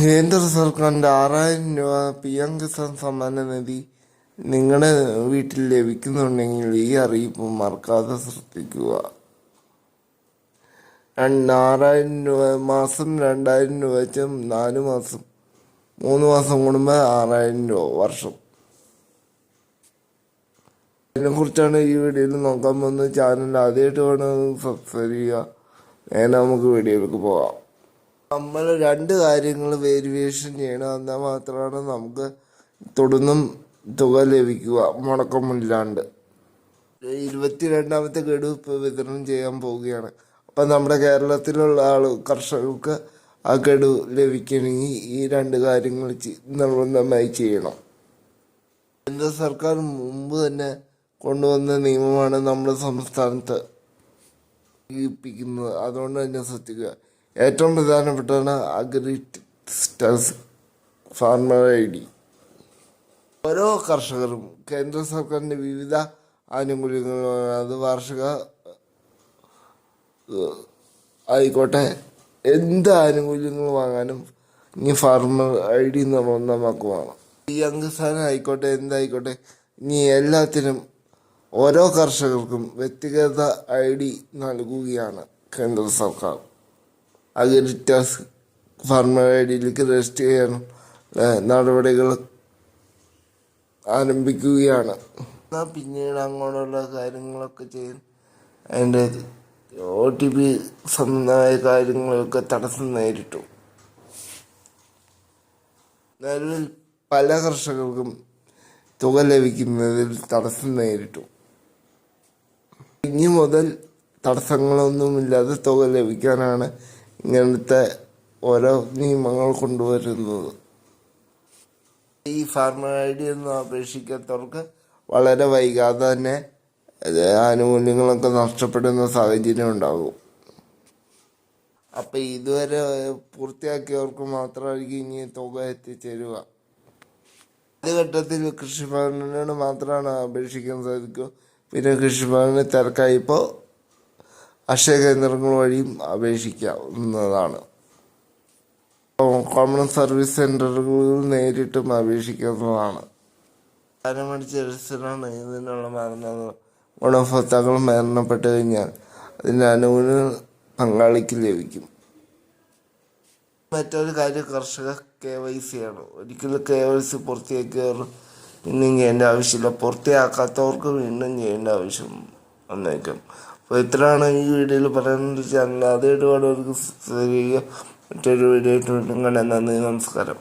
കേന്ദ്ര സർക്കാരിന്റെ ആറായിരം രൂപ പി എം കിസാൻ സമ്മാന നിധി നിങ്ങളുടെ വീട്ടിൽ ലഭിക്കുന്നുണ്ടെങ്കിൽ ഈ അറിയിപ്പ് മറക്കാതെ ശ്രദ്ധിക്കുക. ആറായിരം രൂപ മാസം രണ്ടായിരം രൂപ വെച്ച് നാല് മാസം. മൂന്ന് മാസം കൂടുമ്പോൾ ആറായിരം രൂപ വർഷം. അതിനെക്കുറിച്ചാണ് ഈ വീഡിയോയിൽ നോക്കാൻ പോകുന്നത്. ചാനൽ ആദ്യമായിട്ട് വേണം സബ്സ്ക്രൈബ് ചെയ്യുക. നേരെ നമുക്ക് വീഡിയോയിലേക്ക് പോകാം. നമ്മൾ രണ്ട് കാര്യങ്ങൾ വേരിയേഷൻ ചെയ്യണം. എന്നാൽ മാത്രമാണ് നമുക്ക് തുടർന്നും തുക ലഭിക്കുക. മുടക്കമില്ലാണ്ട് ഇരുപത്തി രണ്ടാമത്തെ ഗഡു ഇപ്പോൾ വിതരണം ചെയ്യാൻ പോവുകയാണ്. അപ്പം നമ്മുടെ കേരളത്തിലുള്ള ആൾ കർഷകർക്ക് ആ ഗഡു ലഭിക്കണമെങ്കിൽ ഈ രണ്ട് കാര്യങ്ങൾ നിർബന്ധമായി ചെയ്യണം. കേന്ദ്ര സർക്കാർ മുമ്പ് തന്നെ കൊണ്ടുവന്ന നിയമമാണ് നമ്മുടെ സംസ്ഥാനത്ത് ഏൽപ്പിക്കുന്നത് അതുകൊണ്ട് തന്നെ ശ്രദ്ധിക്കുക. ഏറ്റവും പ്രധാനപ്പെട്ടതാണ് അഗ്രിസ്റ്റസ് ഫാർമർ ഐ ഡി. ഓരോ കർഷകരും കേന്ദ്ര സർക്കാരിന്റെ വിവിധ ആനുകൂല്യങ്ങൾ അത് വാർഷിക ആയിക്കോട്ടെ. എന്ത് ആനുകൂല്യങ്ങൾ വാങ്ങാനും ഇനി ഫാർമർ ഐ ഡി നിർബന്ധമാക്കുവാണ് ഈ അംഗസ്ഥാനം ആയിക്കോട്ടെ എന്തായിക്കോട്ടെ ഇനി എല്ലാത്തിനും ഓരോ കർഷകർക്കും വ്യക്തിഗത ഐ ഡി നൽകുകയാണ് കേന്ദ്ര സർക്കാർ. അഗ്രിറ്റാസ് ഫാർമർ ഐ ഡിയിലേക്ക് രജിസ്റ്റർ ചെയ്യാനും നടപടികൾ ആരംഭിക്കുകയാണ്. എന്നാൽ പിന്നീട് അങ്ങോട്ടുള്ള കാര്യങ്ങളൊക്കെ ചെയ്യും അതിന്റെ ഒ ടി പി സംബന്ധമായ കാര്യങ്ങളൊക്കെ തടസ്സം നേരിട്ടു. നിലവിൽ പല കർഷകർക്കും തുക ലഭിക്കുന്നതിൽ തടസ്സം നേരിട്ടു. ഇനി മുതൽ തടസ്സങ്ങളൊന്നുമില്ലാതെ തുക ലഭിക്കാനാണ് ഇങ്ങനത്തെ ഓരോ നിയമങ്ങൾ കൊണ്ടുവരുന്നത്. ഈ ഫാർമർ ഐ ഡി ഒന്നും അപേക്ഷിക്കാത്തവർക്ക് വളരെ വൈകാതെ തന്നെ ആനുകൂല്യങ്ങളൊക്കെ നഷ്ടപ്പെടുന്ന സാഹചര്യം ഉണ്ടാകും. അപ്പം ഇതുവരെ പൂർത്തിയാക്കിയവർക്ക് മാത്രമായിരിക്കും ഇനി തുക എത്തിച്ചേരുക. ആദ്യഘട്ടത്തിൽ കൃഷിഭവനോട് മാത്രമാണ് അപേക്ഷിക്കാൻ സാധിക്കുക പിന്നെ കൃഷിഭവന് തിരക്കായപ്പോൾ അക്ഷയ കേന്ദ്രങ്ങൾ വഴിയും അപേക്ഷിക്കാവുന്നതാണ്. കോമൺ സർവീസ് സെന്ററുകളിൽ നേരിട്ടും അപേക്ഷിക്കാവുന്നതാണ് മരിച്ച രജിസ്റ്ററാണ് ഇതിനുള്ള മരണ ഗുണഭോക്താക്കൾ മരണപ്പെട്ടു കഴിഞ്ഞാൽ അതിന്റെ അനുകൂല പങ്കാളിക്ക് ലഭിക്കും. മറ്റൊരു കാര്യം കർഷക കെ വൈ സി ആണ്. ഒരിക്കലും കെ വൈ സി പൂർത്തിയാക്കിയവർ പിന്നെയും ചെയ്യേണ്ട ആവശ്യമില്ല. പൂർത്തിയാക്കാത്തവർക്ക് വീണ്ടും ചെയ്യേണ്ട ആവശ്യം വന്നേക്കും. അപ്പോൾ ഇത്രയാണ് ഈ വീഡിയോയിൽ പറയുന്നത്. ചാനൽ ആദ്യമായിട്ട് ചെയ്യുക മറ്റൊരു വീഡിയോ ആയിട്ട് വീണ്ടും കാണാൻ നന്ദി നമസ്കാരം.